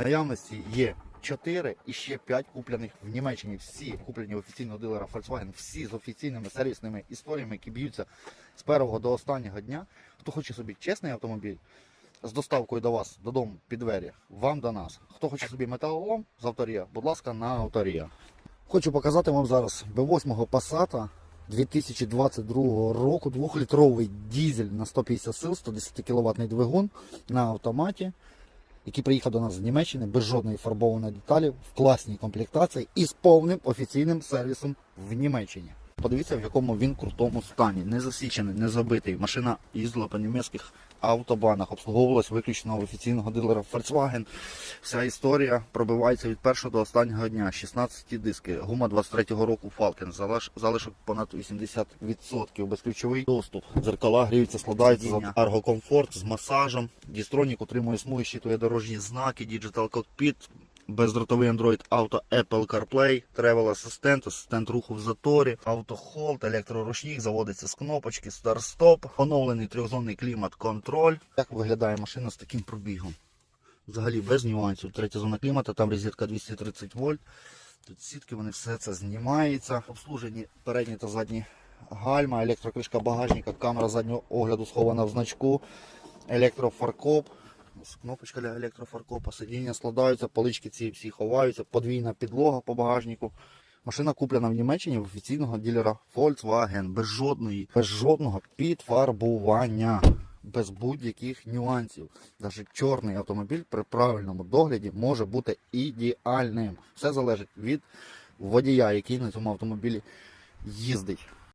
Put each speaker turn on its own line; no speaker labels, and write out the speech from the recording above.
Наявності є 4 і ще 5 куплених в Німеччині. Всі куплені офіційного дилера Volkswagen, всі з офіційними сервісними історіями, які б'ються з першого до останнього дня. Хто хоче собі чесний автомобіль з доставкою до вас додому під двері, вам до нас. Хто хоче собі металолом з авторія, будь ласка, на авторія. Хочу показати вам зараз B8 Passat 2022 року, 2-літровий дізель на 150 сил, 110 кВт двигун на автоматі, який приїхав до нас з Німеччини без жодної фарбованої деталі, в класній комплектації і з повним офіційним сервісом в Німеччині. Подивіться, в якому він крутому стані. Не засічений, не забитий. Машина їздила по німецьких автобанах, обслуговувалась виключно у офіційного дилера Volkswagen. Вся історія пробивається від першого до останнього дня. 16 диски, гума 23-го року Falcon, залиш, залишок понад 80%, безключовий доступ. Зеркала гріються, складаються з аргокомфорт з масажем. Дістронік утримує смуги, щитує дорожні знаки, Digital Cockpit, бездротовий Android Auto, Apple CarPlay, Travel Assistant, асистент руху в заторі, автохолд, електроручник, заводиться з кнопочки, старт-стоп, оновлений трьохзонний клімат-контроль. Як виглядає машина з таким пробігом? Взагалі без нюансів. Третя зона клімата, там розетка 230 вольт. Тут сітки, вони все це знімається. Обслужені передні та задні гальма, електрокришка багажника, камера заднього огляду схована в значку, електрофаркоп. Кнопочка для електрофаркопа, сидіння складаються, полички ці всі ховаються, подвійна підлога по багажнику. Машина куплена в Німеччині в офіційного ділера Volkswagen без жодної, без жодного підфарбування, без будь-яких нюансів. Навіть чорний автомобіль при правильному догляді може бути ідеальним. Все залежить від водія, який на цьому автомобілі їздить.